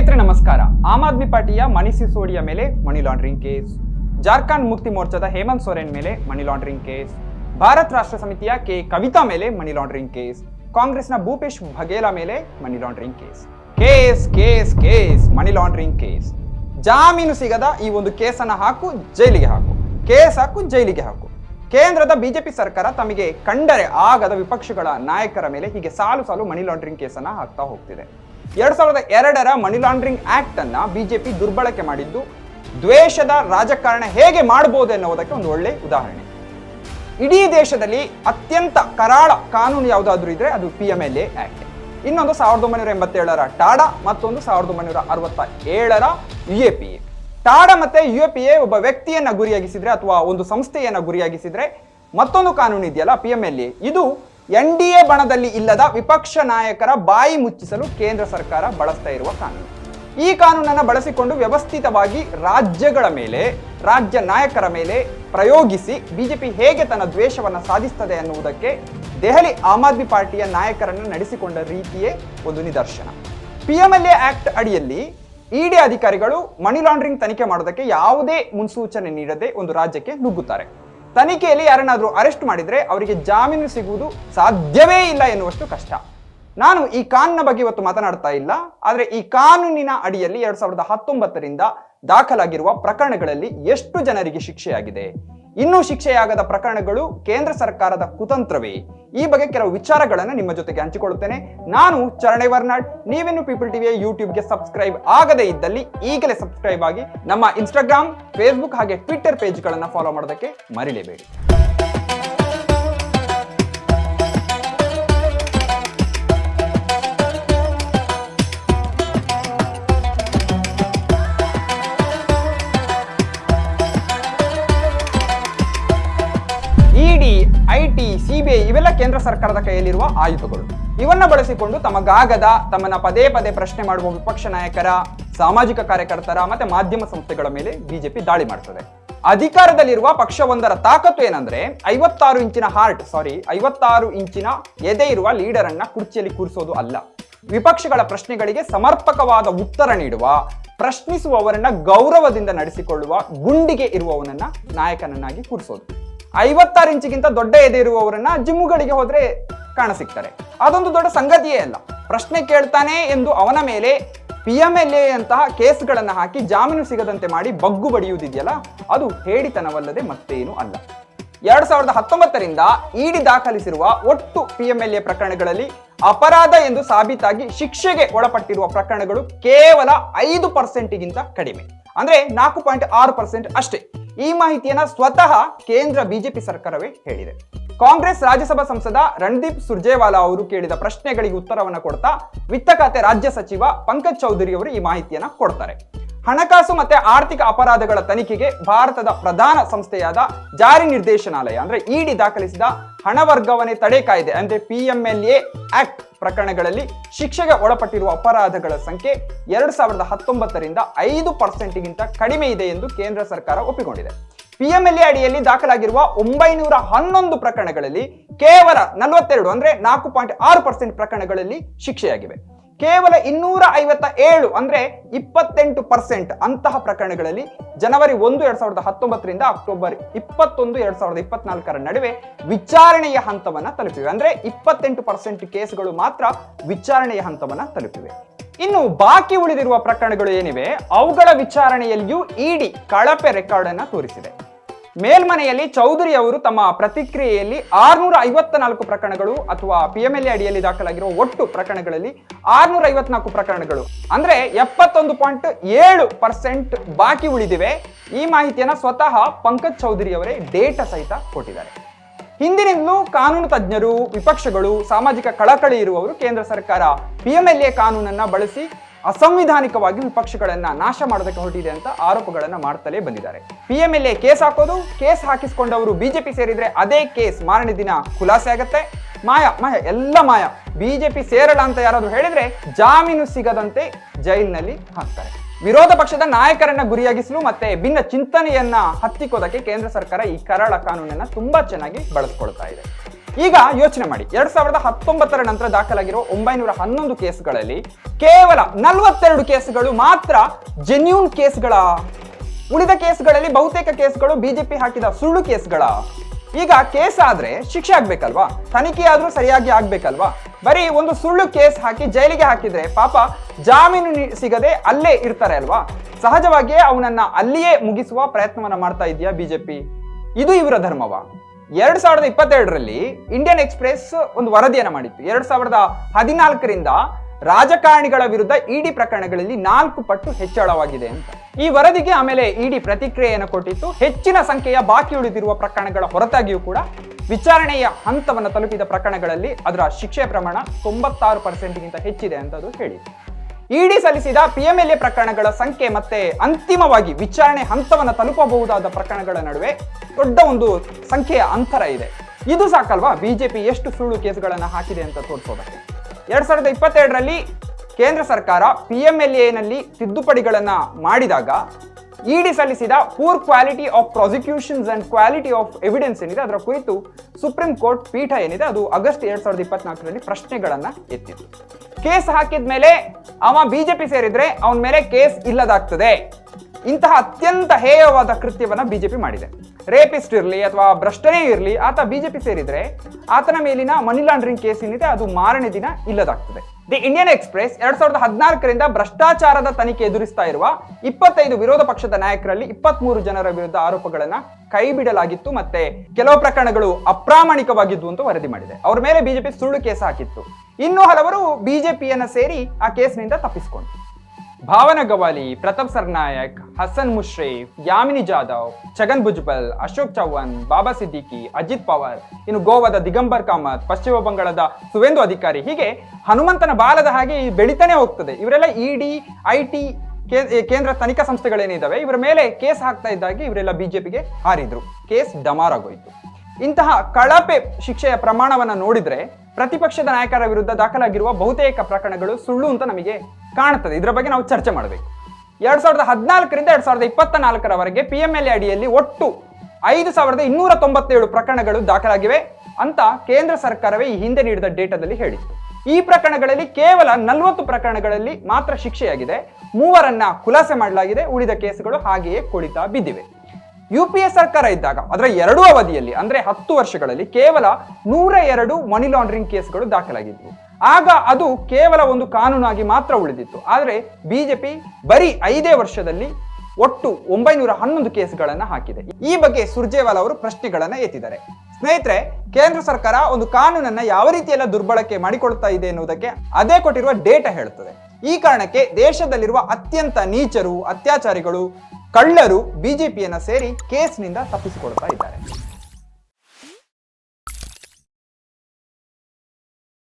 ಸ್ನೇಹಿತರೆ, ನಮಸ್ಕಾರ. ಆಮ್ ಆದ್ಮಿ ಪಾರ್ಟಿಯ ಮಣಿ ಸಿಸೋಡಿಯ ಮೇಲೆ money laundering case. Jharkhand Mukti ಮೋರ್ಚಾದ ಹೇಮಂತ್ ಸೊರೆನ್ ಮೇಲೆ ಮನಿ ಲಾಂಡ್ರಿಂಗ್ ಕೇಸ್. ಭಾರತ್ ರಾಷ್ಟ್ರ ಸಮಿತಿಯ ಕೆ ಕವಿತಾ ಮೇಲೆ ಮನಿ ಲಾಂಡ್ರಿಂಗ್ ಕೇಸ್. ಕಾಂಗ್ರೆಸ್ನ ಭೂಪೇಶ್ ಬಘೇಲಾ ಮೇಲೆ money laundering case. Case case case money laundering case. ಜಾಮೀನು ಸಿಗದ ಈ ಒಂದು ಕೇಸನ್ನ ಹಾಕು, ಜೈಲಿಗೆ ಹಾಕು. ಕೇಸ್ ಹಾಕು, ಜೈಲಿಗೆ ಹಾಕು. ಕೇಂದ್ರದ ಬಿಜೆಪಿ ಸರ್ಕಾರ ತಮಗೆ ಕಂಡರೆ ಆಗದ ವಿಪಕ್ಷಗಳ ನಾಯಕರ ಮೇಲೆ ಹೀಗೆ ಸಾಲು ಸಾಲು ಮನಿ ಲಾಂಡ್ರಿಂಗ್ ಕೇಸನ್ನ ಹಾಕ್ತಾ ಹೋಗ್ತಿದೆ. ಎರಡ್ ಸಾವಿರದ ಎರಡರ ಮನಿ ಲಾಂಡ್ರಿಂಗ್ ಆಕ್ಟ್ ಅನ್ನ ಬಿಜೆಪಿ ದುರ್ಬಳಕೆ ಮಾಡಿದ್ದು. ದ್ವೇಷದ ರಾಜಕಾರಣ ಹೇಗೆ ಮಾಡಬಹುದು ಎನ್ನುವುದಕ್ಕೆ ಒಂದು ಒಳ್ಳೆ ಉದಾಹರಣೆ. ಇಡೀ ದೇಶದಲ್ಲಿ ಅತ್ಯಂತ ಕರಾಳ ಕಾನೂನು ಯಾವುದಾದ್ರೂ ಇದ್ರೆ ಅದು P M L A act ಇನ್ನೊಂದು ಸಾವಿರದ ಒಂಬೈನೂರ ಎಂಬತ್ತೇಳರ ಟಾಡ, ಮತ್ತೊಂದು ಸಾವಿರದ ಒಂಬೈನೂರ ಅರವತ್ತ ಏಳರ U A P A TADA ಮತ್ತೆ ಯು ಎ ಪಿ ಎ ಒಬ್ಬ ವ್ಯಕ್ತಿಯನ್ನ ಗುರಿಯಾಗಿಸಿದ್ರೆ ಅಥವಾ ಒಂದು ಸಂಸ್ಥೆಯನ್ನ ಗುರಿಯಾಗಿಸಿದ್ರೆ ಮತ್ತೊಂದು ಕಾನೂನು ಇದೆಯಲ್ಲ ಪಿ ಎಂ ಎಲ್ ಎ ಇದು ಎನ್ ಡಿ ಎ ಬಣದಲ್ಲಿ ಇಲ್ಲದ ವಿಪಕ್ಷ ನಾಯಕರ ಬಾಯಿ ಮುಚ್ಚಿಸಲು ಕೇಂದ್ರ ಸರ್ಕಾರ ಬಳಸ್ತಾ ಇರುವ ಕಾನೂನು. ಈ ಕಾನೂನನ್ನು ಬಳಸಿಕೊಂಡು ವ್ಯವಸ್ಥಿತವಾಗಿ ರಾಜ್ಯಗಳ ಮೇಲೆ, ರಾಜ್ಯ ನಾಯಕರ ಮೇಲೆ ಪ್ರಯೋಗಿಸಿ ಬಿಜೆಪಿ ಹೇಗೆ ತನ್ನ ದ್ವೇಷವನ್ನು ಸಾಧಿಸ್ತದೆ ಅನ್ನುವುದಕ್ಕೆ ದೆಹಲಿ ಆಮ್ ಆದ್ಮಿ ಪಾರ್ಟಿಯ ನಾಯಕರನ್ನು ನಡೆಸಿಕೊಂಡ ರೀತಿಯೇ ಒಂದು ನಿದರ್ಶನ. P M L A act ಅಡಿಯಲ್ಲಿ ಇಡಿ ಅಧಿಕಾರಿಗಳು ಮನಿ ಲಾಂಡ್ರಿಂಗ್ ತನಿಖೆ ಮಾಡೋದಕ್ಕೆ ಯಾವುದೇ ಮುನ್ಸೂಚನೆ ನೀಡದೆ ಒಂದು ರಾಜ್ಯಕ್ಕೆ ನುಗ್ಗುತ್ತಾರೆ. ತನಿಖೆಯಲ್ಲಿ ಯಾರನ್ನಾದರೂ ಅರೆಸ್ಟ್ ಮಾಡಿದರೆ ಅವರಿಗೆ ಜಾಮೀನು ಸಿಗುವುದು ಸಾಧ್ಯವೇ ಇಲ್ಲ ಎನ್ನುವಷ್ಟು ಕಷ್ಟ. ನಾನು ಈ ಕಾನೂನ ಬಗ್ಗೆ ಇವತ್ತು ಮಾತನಾಡ್ತಾ ಇಲ್ಲ, ಆದರೆ ಈ ಕಾನೂನಿನ ಅಡಿಯಲ್ಲಿ ಎರಡ್ ಸಾವಿರದ ಹತ್ತೊಂಬತ್ತರಿಂದ ದಾಖಲಾಗಿರುವ ಪ್ರಕರಣಗಳಲ್ಲಿ ಎಷ್ಟು ಜನರಿಗೆ ಶಿಕ್ಷೆಯಾಗಿದೆ? ಇನ್ನೂ ಶಿಕ್ಷೆಯಾಗದ ಪ್ರಕರಣಗಳು ಕೇಂದ್ರ ಸರ್ಕಾರದ ಕುತಂತ್ರವೇ. ಈ ಬಗ್ಗೆ ಕೆಲವು ವಿಚಾರಗಳನ್ನು ನಿಮ್ಮ ಜೊತೆಗೆ ಹಂಚಿಕೊಳ್ಳುತ್ತೇನೆ. ನಾನು ಚರಣೆ ವರ್ನಾಡ್. ನೀವೇನು ಪೀಪಲ್ ಟಿವಿಯ ಯೂಟ್ಯೂಬ್ಗೆ ಸಬ್ಸ್ಕ್ರೈಬ್ ಆಗದೇ ಇದ್ದಲ್ಲಿ ಈಗಲೇ ಸಬ್ಸ್ಕ್ರೈಬ್ ಆಗಿ ನಮ್ಮ ಇನ್ಸ್ಟಾಗ್ರಾಮ್, ಫೇಸ್ಬುಕ್ ಹಾಗೆ ಟ್ವಿಟ್ಟರ್ ಪೇಜ್ಗಳನ್ನು ಫಾಲೋ ಮಾಡೋದಕ್ಕೆ ಮರಿಲೇಬೇಡಿ. ಇವೆಲ್ಲ ಕೇಂದ್ರ ಸರ್ಕಾರದ ಕೈಯಲ್ಲಿರುವ ಆಯುಧಗಳು. ಇವನ್ನ ಬಳಸಿಕೊಂಡು ತಮಗಾಗದ ತಮ್ಮನ್ನ ಪದೇ ಪದೇ ಪ್ರಶ್ನೆ ಮಾಡುವ ವಿಪಕ್ಷ ನಾಯಕರ, ಸಾಮಾಜಿಕ ಕಾರ್ಯಕರ್ತರ ಮತ್ತೆ ಮಾಧ್ಯಮ ಸಂಸ್ಥೆಗಳ ಮೇಲೆ ಬಿಜೆಪಿ ದಾಳಿ ಮಾಡ್ತದೆ. ಅಧಿಕಾರದಲ್ಲಿರುವ ಪಕ್ಷವೊಂದರ ತಾಕತ್ತು ಏನಂದ್ರೆ, ಐವತ್ತಾರು ಇಂಚಿನ ಹಾರ್ಟ್ ಸಾರಿ ಐವತ್ತಾರು ಇಂಚಿನ ಎದೆ ಇರುವ ಲೀಡರ್ ಅನ್ನ ಕುರ್ಚಿಯಲ್ಲಿ ಕೂರಿಸೋದು ಅಲ್ಲ. ವಿಪಕ್ಷಗಳ ಪ್ರಶ್ನೆಗಳಿಗೆ ಸಮರ್ಪಕವಾದ ಉತ್ತರ ನೀಡುವ, ಪ್ರಶ್ನಿಸುವವರನ್ನ ಗೌರವದಿಂದ ನಡೆಸಿಕೊಳ್ಳುವ, ಗುಂಡಿಗೆ ಇರುವವನನ್ನ ನಾಯಕನನ್ನಾಗಿ ಕೂರಿಸೋದು. ಐವತ್ತಾರು ಇಂಚಿಗಿಂತ ದೊಡ್ಡ ಎದೆ ಇರುವವರನ್ನ ಜಿಮ್ಮುಗಳಿಗೆ ಹೋದ್ರೆ ಕಾಣಸಿಗ್ತಾರೆ. ಅದೊಂದು ದೊಡ್ಡ ಸಂಗತಿಯೇ ಅಲ್ಲ. ಪ್ರಶ್ನೆ ಕೇಳ್ತಾನೆ ಎಂದು ಅವನ ಮೇಲೆ ಪಿ ಎಂ ಎಲ್ ಎ ಅಂತಹ ಕೇಸ್ಗಳನ್ನು ಹಾಕಿ ಜಾಮೀನು ಸಿಗದಂತೆ ಮಾಡಿ ಬಗ್ಗು ಬಡಿಯುವುದಿದೆಯಲ್ಲ, ಅದು ಹೇಡಿತನವಲ್ಲದೆ ಮತ್ತೇನು ಅಲ್ಲ. ಎರಡ್ ಸಾವಿರದ ಹತ್ತೊಂಬತ್ತರಿಂದ ಇಡಿ ದಾಖಲಿಸಿರುವ ಒಟ್ಟು ಪಿ ಎಂ ಎಲ್ ಎ ಪ್ರಕರಣಗಳಲ್ಲಿ ಅಪರಾಧ ಎಂದು ಸಾಬೀತಾಗಿ ಶಿಕ್ಷೆಗೆ ಒಳಪಟ್ಟಿರುವ ಪ್ರಕರಣಗಳು ಕೇವಲ ಐದು ಪರ್ಸೆಂಟ್ಗಿಂತ ಕಡಿಮೆ. ಅಂದ್ರೆ ನಾಲ್ಕು ಪಾಯಿಂಟ್ ಆರು ಪರ್ಸೆಂಟ್ ಅಷ್ಟೇ. ಈ ಮಾಹಿತಿಯನ್ನ ಸ್ವತಃ ಕೇಂದ್ರ ಬಿಜೆಪಿ ಸರ್ಕಾರವೇ ಹೇಳಿದೆ. ಕಾಂಗ್ರೆಸ್ ರಾಜ್ಯಸಭಾ ಸಂಸದ ರಣದೀಪ್ ಸುರ್ಜೇವಾಲಾ ಅವರು ಕೇಳಿದ ಪ್ರಶ್ನೆಗಳಿಗೆ ಉತ್ತರವನ್ನ ಕೊಡ್ತಾ ವಿತ್ತ ಖಾತೆ ರಾಜ್ಯ ಸಚಿವ ಪಂಕಜ್ ಚೌಧರಿ ಅವರು ಈ ಮಾಹಿತಿಯನ್ನ ಕೊಡ್ತಾರೆ. ಹಣಕಾಸು ಮತ್ತೆ ಆರ್ಥಿಕ ಅಪರಾಧಗಳ ತನಿಖೆಗೆ ಭಾರತದ ಪ್ರಧಾನ ಸಂಸ್ಥೆಯಾದ ಜಾರಿ ನಿರ್ದೇಶನಾಲಯ, ಅಂದ್ರೆ ಇಡಿ ದಾಖಲಿಸಿದ ಹಣ ವರ್ಗಾವಣೆ ತಡೆ ಕಾಯ್ದೆ, ಅಂದ್ರೆ P M L A act ಪ್ರಕರಣಗಳಲ್ಲಿ ಶಿಕ್ಷೆಗೆ ಒಳಪಟ್ಟಿರುವ ಅಪರಾಧಗಳ ಸಂಖ್ಯೆ ಎರಡ್ ಸಾವಿರದ ಹತ್ತೊಂಬತ್ತರಿಂದ ಐದು ಪರ್ಸೆಂಟ್ಗಿಂತ ಕಡಿಮೆ ಇದೆ ಎಂದು ಕೇಂದ್ರ ಸರ್ಕಾರ ಒಪ್ಪಿಕೊಂಡಿದೆ. ಪಿಎಂಎಲ್ಎ ಅಡಿಯಲ್ಲಿ ದಾಖಲಾಗಿರುವ ಒಂಬೈನೂರ ಹನ್ನೊಂದು ಪ್ರಕರಣಗಳಲ್ಲಿ ಕೇವಲ ನಲವತ್ತೆರಡು, ಅಂದ್ರೆ ನಾಲ್ಕು ಪಾಯಿಂಟ್ ಆರು ಪರ್ಸೆಂಟ್ ಪ್ರಕರಣಗಳಲ್ಲಿ ಶಿಕ್ಷೆಯಾಗಿವೆ. ಕೇವಲ ಇನ್ನೂರ ಐವತ್ತ ಏಳು ಅಂದ್ರೆ ಇಪ್ಪತ್ತೆಂಟು ಪರ್ಸೆಂಟ್ ಅಂತಹ ಪ್ರಕರಣಗಳಲ್ಲಿ ಜನವರಿ ಒಂದು ಎರಡ್ ಸಾವಿರದ ಹತ್ತೊಂಬತ್ತರಿಂದ ಅಕ್ಟೋಬರ್ ಇಪ್ಪತ್ತೊಂದು ಎರಡ್ ಸಾವಿರದ ಇಪ್ಪತ್ನಾಲ್ಕರ ನಡುವೆ ವಿಚಾರಣೆಯ ಹಂತವನ್ನ ತಲುಪಿವೆ. ಅಂದ್ರೆ ಇಪ್ಪತ್ತೆಂಟು ಪರ್ಸೆಂಟ್ ಕೇಸ್ಗಳು ಮಾತ್ರ ವಿಚಾರಣೆಯ ಹಂತವನ್ನ ತಲುಪಿವೆ. ಇನ್ನು ಬಾಕಿ ಉಳಿದಿರುವ ಪ್ರಕರಣಗಳು ಏನಿವೆ? ಅವುಗಳ ವಿಚಾರಣೆಯಲ್ಲಿಯೂ ಇಡಿ ಕಳಪೆ ರೆಕಾರ್ಡ್ ಅನ್ನ ತೋರಿಸಿದೆ. ಮೇಲ್ಮನೆಯಲ್ಲಿ ಚೌಧರಿ ಅವರು ತಮ್ಮ ಪ್ರತಿಕ್ರಿಯೆಯಲ್ಲಿ ಆರ್ನೂರ ಐವತ್ತ ನಾಲ್ಕು ಪ್ರಕರಣಗಳು ಅಥವಾ ಪಿ ಎಂ ಎಲ್ ಎ ಅಡಿಯಲ್ಲಿ ದಾಖಲಾಗಿರುವ ಒಟ್ಟು ಪ್ರಕರಣಗಳಲ್ಲಿ ಆರ್ನೂರ ಐವತ್ನಾಲ್ಕು ಪ್ರಕರಣಗಳು. ಅಂದ್ರೆ ಎಪ್ಪತ್ತೊಂದು ಪಾಯಿಂಟ್ ಏಳು ಪರ್ಸೆಂಟ್ ಬಾಕಿ ಉಳಿದಿವೆ. ಈ ಮಾಹಿತಿಯನ್ನ ಸ್ವತಃ ಪಂಕಜ್ ಚೌಧರಿ ಅವರೇ ಡೇಟಾ ಸಹಿತ ಕೊಟ್ಟಿದ್ದಾರೆ. ಹಿಂದಿನಿಂದಲೂ ಕಾನೂನು ತಜ್ಞರು, ವಿಪಕ್ಷಗಳು, ಸಾಮಾಜಿಕ ಕಳಕಳಿ ಇರುವವರು ಕೇಂದ್ರ ಸರ್ಕಾರ ಪಿ ಎಂ ಎಲ್ ಎ ಕಾನೂನನ್ನ ಬಳಸಿ ಅಸಂವಿಧಾನಿಕವಾಗಿ ವಿಪಕ್ಷಗಳನ್ನ ನಾಶ ಮಾಡೋದಕ್ಕೆ ಹೊರಟಿದೆ ಅಂತ ಆರೋಪಗಳನ್ನ ಮಾಡ್ತಲೇ ಬಂದಿದ್ದಾರೆ. ಪಿಎಂಎಲ್ಎ ಕೇಸ್ ಹಾಕೋದು, ಕೇಸ್ ಹಾಕಿಸ್ಕೊಂಡವರು ಬಿಜೆಪಿ ಸೇರಿದ್ರೆ ಅದೇ ಕೇಸ್ ಮಾರನೇ ದಿನ ಖುಲಾಸೆ ಆಗತ್ತೆ. ಮಾಯ ಮಾಯ, ಎಲ್ಲ ಮಾಯ. ಬಿಜೆಪಿ ಸೇರಲ್ಲ ಅಂತ ಯಾರಾದ್ರೂ ಹೇಳಿದ್ರೆ ಜಾಮೀನು ಸಿಗದಂತೆ ಜೈಲಿನಲ್ಲಿ ಹಾಕ್ತಾರೆ. ವಿರೋಧ ಪಕ್ಷದ ನಾಯಕರನ್ನ ಗುರಿಯಾಗಿಸಲು ಮತ್ತೆ ಭಿನ್ನ ಚಿಂತನೆಯನ್ನ ಹತ್ತಿಕ್ಕೋದಕ್ಕೆ ಕೇಂದ್ರ ಸರ್ಕಾರ ಈ ಕರಾಳ ಕಾನೂನನ್ನ ತುಂಬಾ ಚೆನ್ನಾಗಿ ಬಳಸ್ಕೊಳ್ತಾ ಇದೆ. ಈಗ ಯೋಚನೆ ಮಾಡಿ. ಎರಡ್ ಸಾವಿರದ ಹತ್ತೊಂಬತ್ತರ ನಂತರ ದಾಖಲಾಗಿರೋ ಒಂಬೈನೂರ ಹನ್ನೊಂದು ಕೇಸ್ಗಳಲ್ಲಿ ಕೇವಲ ನಲವತ್ತೆರಡು ಕೇಸ್ಗಳು ಮಾತ್ರ ಜೆನ್ಯೂನ್ ಕೇಸ್ಗಳ. ಉಳಿದ ಕೇಸ್ಗಳಲ್ಲಿ ಬಹುತೇಕ ಕೇಸ್ಗಳು ಬಿಜೆಪಿ ಹಾಕಿದ ಸುಳ್ಳು ಕೇಸ್ಗಳ. ಈಗ ಕೇಸ್ ಆದ್ರೆ ಶಿಕ್ಷೆ ಆಗ್ಬೇಕಲ್ವಾ? ತನಿಖೆ ಆದ್ರೂ ಸರಿಯಾಗಿ ಆಗ್ಬೇಕಲ್ವಾ? ಬರೀ ಒಂದು ಸುಳ್ಳು ಕೇಸ್ ಹಾಕಿ ಜೈಲಿಗೆ ಹಾಕಿದ್ರೆ ಪಾಪ ಜಾಮೀನು ಸಿಗದೆ ಅಲ್ಲೇ ಇರ್ತಾರೆ ಅಲ್ವಾ? ಸಹಜವಾಗಿಯೇ ಅವನನ್ನ ಅಲ್ಲಿಯೇ ಮುಗಿಸುವ ಪ್ರಯತ್ನವನ್ನ ಮಾಡ್ತಾ ಇದೆಯಾ ಬಿಜೆಪಿ? ಇದು ಇವರ ಧರ್ಮವ? ಎರಡ್ ಸಾವಿರದ ಇಪ್ಪತ್ತೆರಡರಲ್ಲಿ ಇಂಡಿಯನ್ ಎಕ್ಸ್ಪ್ರೆಸ್ ಒಂದು ವರದಿಯನ್ನು ಮಾಡಿತ್ತು. ಎರಡ್ ಸಾವಿರದ ಹದಿನಾಲ್ಕರಿಂದ ರಾಜಕಾರಣಿಗಳ ವಿರುದ್ಧ ಇಡಿ ಪ್ರಕರಣಗಳಲ್ಲಿ ನಾಲ್ಕು ಪಟ್ಟು ಹೆಚ್ಚಳವಾಗಿದೆ ಅಂತ. ಈ ವರದಿಗೆ ಆಮೇಲೆ ಇಡಿ ಪ್ರತಿಕ್ರಿಯೆಯನ್ನು ಕೊಟ್ಟಿತ್ತು. ಹೆಚ್ಚಿನ ಸಂಖ್ಯೆಯ ಬಾಕಿ ಉಳಿದಿರುವ ಪ್ರಕರಣಗಳ ಹೊರತಾಗಿಯೂ ಕೂಡ ವಿಚಾರಣೆಯ ಹಂತವನ್ನು ತಲುಪಿದ ಪ್ರಕರಣಗಳಲ್ಲಿ ಅದರ ಶಿಕ್ಷೆ ಪ್ರಮಾಣ ತೊಂಬತ್ತಾರು ಪರ್ಸೆಂಟ್ಗಿಂತ ಹೆಚ್ಚಿದೆ ಅಂತ ಅದು ಹೇಳಿತ್ತು ಇಡಿ ಸಲ್ಲಿಸಿದ ಪಿಎಂಎಲ್ಎ ಪ್ರಕರಣಗಳ ಸಂಖ್ಯೆ ಮತ್ತೆ ಅಂತಿಮವಾಗಿ ವಿಚಾರಣೆ ಹಂತವನ್ನು ತಲುಪಬಹುದಾದ ಪ್ರಕರಣಗಳ ನಡುವೆ ದೊಡ್ಡ ಒಂದು ಸಂಖ್ಯೆಯ ಅಂತರ ಇದೆ. ಇದು ಸಾಕಲ್ವಾ? ಬಿಜೆಪಿ ಎಷ್ಟು ಸುಳ್ಳು ಕೇಸ್ಗಳನ್ನು ಹಾಕಿದೆ ಅಂತ ತೋರಿಸೋದಕ್ಕೆ. ಎರಡ್ ಸಾವಿರದ ಇಪ್ಪತ್ತೆರಡರಲ್ಲಿ ಕೇಂದ್ರ ಸರ್ಕಾರ ಪಿಎಂಎಲ್ಎನಲ್ಲಿ ತಿದ್ದುಪಡಿಗಳನ್ನು ಮಾಡಿದಾಗ ಇಡಿ ಸಲ್ಲಿಸಿದ poor quality of prosecutions and quality of evidence ಏನಿದೆ, ಅದರ ಕುರಿತು ಸುಪ್ರೀಂ ಕೋರ್ಟ್ ಪೀಠ ಏನಿದೆ, ಅದು ಆಗಸ್ಟ್ ಎರಡ್ ಸಾವಿರದ ಇಪ್ಪತ್ನಾಲ್ಕರಲ್ಲಿ ಪ್ರಶ್ನೆಗಳನ್ನು ಎತ್ತಿತ್ತು. ಕೇಸ್ ಹಾಕಿದ ಮೇಲೆ ಅವ ಬಿಜೆಪಿ ಸೇರಿದ್ರೆ ಅವನ ಮೇಲೆ ಕೇಸ್ ಇಲ್ಲದಾಗ್ತದೆ. ಇಂತಹ ಅತ್ಯಂತ ಹೇಯವಾದ ಕೃತ್ಯವನ್ನ ಬಿಜೆಪಿ ಮಾಡಿದೆ. ರೇಪಿಸ್ಟ್ ಇರಲಿ ಅಥವಾ ಭ್ರಷ್ಟನೇ ಇರಲಿ, ಆತ ಬಿಜೆಪಿ ಸೇರಿದ್ರೆ ಆತನ ಮೇಲಿನ ಮನಿ ಲಾಂಡ್ರಿಂಗ್ ಕೇಸ್ ಏನಿದೆ ಅದು ಮಾರನೇ ದಿನ ಇಲ್ಲದಾಗ್ತದೆ. ದಿ ಇಂಡಿಯನ್ ಎಕ್ಸ್ಪ್ರೆಸ್ ಎರಡ್ ಸಾವಿರದ ಹದಿನಾಲ್ಕರಿಂದ ಭ್ರಷ್ಟಾಚಾರದ ತನಿಖೆ ಎದುರಿಸ್ತಾ ಇರುವ ಇಪ್ಪತ್ತೈದು ವಿರೋಧ ಪಕ್ಷದ ನಾಯಕರಲ್ಲಿ ಇಪ್ಪತ್ಮೂರು ಜನರ ವಿರುದ್ಧ ಆರೋಪಗಳನ್ನ ಕೈಬಿಡಲಾಗಿತ್ತು ಮತ್ತೆ ಕೆಲವು ಪ್ರಕರಣಗಳು ಅಪ್ರಾಮಾಣಿಕವಾಗಿದ್ದು ಅಂತ ವರದಿ ಮಾಡಿದೆ. ಅವ್ರ ಮೇಲೆ ಬಿಜೆಪಿ ಸುಳ್ಳು ಕೇಸ್ ಹಾಕಿತ್ತು. ಇನ್ನು ಹಲವರು ಬಿಜೆಪಿಯನ್ನ ಸೇರಿ ಆ ಕೇಸ್ನಿಂದ ತಪ್ಪಿಸಿಕೊಂಡ್ರು. ಭಾವನ ಗವಾಲಿ, ಪ್ರತಾಪ್ ಸರ್ನಾಯಕ್, ಹಸನ್ ಮುಶ್ರೀಫ್, ಯಾಮಿನಿ ಜಾಧವ್, ಛಗನ್ ಭುಜ್ಬಲ್, ಅಶೋಕ್ ಚೌಹಾಣ್ ಬಾಬಾ ಸಿದ್ದಿಕಿ, ಅಜಿತ್ ಪವಾರ್, ಇನ್ನು ಗೋವಾದ ದಿಗಂಬರ್ ಕಾಮತ್, ಪಶ್ಚಿಮ ಬಂಗಾಳದ ಸುವೇಂದು ಅಧಿಕಾರಿ. ಹೀಗೆ ಹನುಮಂತನ ಬಾಲದ ಹಾಗೆ ಬೆಳಿತಾನೆ ಹೋಗ್ತದೆ. ಇವರೆಲ್ಲ ಇಡಿ ಐ ಟಿ ಕೇಂದ್ರ ತನಿಖಾ ಸಂಸ್ಥೆಗಳೇನಿದಾವೆ, ಇವರ ಮೇಲೆ ಕೇಸ್ ಹಾಕ್ತಾ ಇದ್ದಾಗಿ ಇವರೆಲ್ಲ ಬಿಜೆಪಿಗೆ ಹಾರಿದ್ರು. ಕೇಸ್ ಡಮಾರಾಗೋಯ್ತು ಇಂತಹ ಕಳಪೆ ಶಿಕ್ಷೆಯ ಪ್ರಮಾಣವನ್ನ ನೋಡಿದ್ರೆ ಪ್ರತಿಪಕ್ಷದ ನಾಯಕರ ವಿರುದ್ಧ ದಾಖಲಾಗಿರುವ ಬಹುತೇಕ ಪ್ರಕರಣಗಳು ಸುಳ್ಳು ಅಂತ ನಮಗೆ ಕಾಣುತ್ತದೆ ಇದರ ಬಗ್ಗೆ ನಾವು ಚರ್ಚೆ ಮಾಡಬೇಕು. ಎರಡ್ ಸಾವಿರದ ಹದಿನಾಲ್ಕರಿಂದ ಎರಡ್ ಸಾವಿರದ ಇಪ್ಪತ್ತ ನಾಲ್ಕರವರೆಗೆ ಪಿ ಎಂ ಎಲ್ ಅಡಿಯಲ್ಲಿ ಒಟ್ಟು ಐದು ಸಾವಿರದ ಇನ್ನೂರ ತೊಂಬತ್ತೇಳು ಪ್ರಕರಣಗಳು ದಾಖಲಾಗಿವೆ ಅಂತ ಕೇಂದ್ರ ಸರ್ಕಾರವೇ ಈ ಹಿಂದೆ ನೀಡಿದ ಡೇಟಾದಲ್ಲಿ ಹೇಳಿತ್ತು. ಈ ಪ್ರಕರಣಗಳಲ್ಲಿ ಕೇವಲ ನಲವತ್ತು ಪ್ರಕರಣಗಳಲ್ಲಿ ಮಾತ್ರ ಶಿಕ್ಷೆಯಾಗಿದೆ. ಮೂವರನ್ನ ಖುಲಾಸೆ ಮಾಡಲಾಗಿದೆ. ಉಳಿದ ಕೇಸುಗಳು ಹಾಗೆಯೇ ಕುಳಿತಾ ಬಿದ್ದಿವೆ. ಯು ಪಿ ಎ ಸರ್ಕಾರ ಇದ್ದಾಗ, ಅದರ ಎರಡೂ ಅವಧಿಯಲ್ಲಿ, ಅಂದ್ರೆ ಹತ್ತು ವರ್ಷಗಳಲ್ಲಿ ಕೇವಲ ನೂರ ಎರಡು ಮನಿ ಲಾಂಡ್ರಿಂಗ್ ಕೇಸ್ಗಳು ದಾಖಲಾಗಿದ್ವು. ಆಗ ಅದು ಕೇವಲ ಒಂದು ಕಾನೂನಾಗಿ ಮಾತ್ರ ಉಳಿದಿತ್ತು. ಆದರೆ ಬಿಜೆಪಿ ಬರೀ ಐದೇ ವರ್ಷದಲ್ಲಿ ಒಟ್ಟು ಒಂಬೈನೂರ ಹನ್ನೊಂದು ಕೇಸ್ಗಳನ್ನ ಹಾಕಿದೆ. ಈ ಬಗ್ಗೆ ಸುರ್ಜೇವಾಲ್ ಅವರು ಪ್ರಶ್ನೆಗಳನ್ನ ಎತ್ತಿದ್ದಾರೆ. ಸ್ನೇಹಿತರೆ, ಕೇಂದ್ರ ಸರ್ಕಾರ ಒಂದು ಕಾನೂನನ್ನ ಯಾವ ರೀತಿಯೆಲ್ಲ ದುರ್ಬಳಕೆ ಮಾಡಿಕೊಳ್ತಾ ಇದೆ ಎನ್ನುವುದಕ್ಕೆ ಅದೇ ಕೊಟ್ಟಿರುವ ಡೇಟಾ ಹೇಳುತ್ತದೆ. ಈ ಕಾರಣಕ್ಕೆ ದೇಶದಲ್ಲಿರುವ ಅತ್ಯಂತ ನೀಚರು ಅತ್ಯಾಚಾರಿಗಳು ಕಳ್ಳರು ಬಿಜೆಪಿಯನ್ನ ಸೇರಿ ಕೇಸ್ನಿಂದ ತಪ್ಪಿಸಿಕೊಳ್ತಾ ಇದ್ದಾರೆ.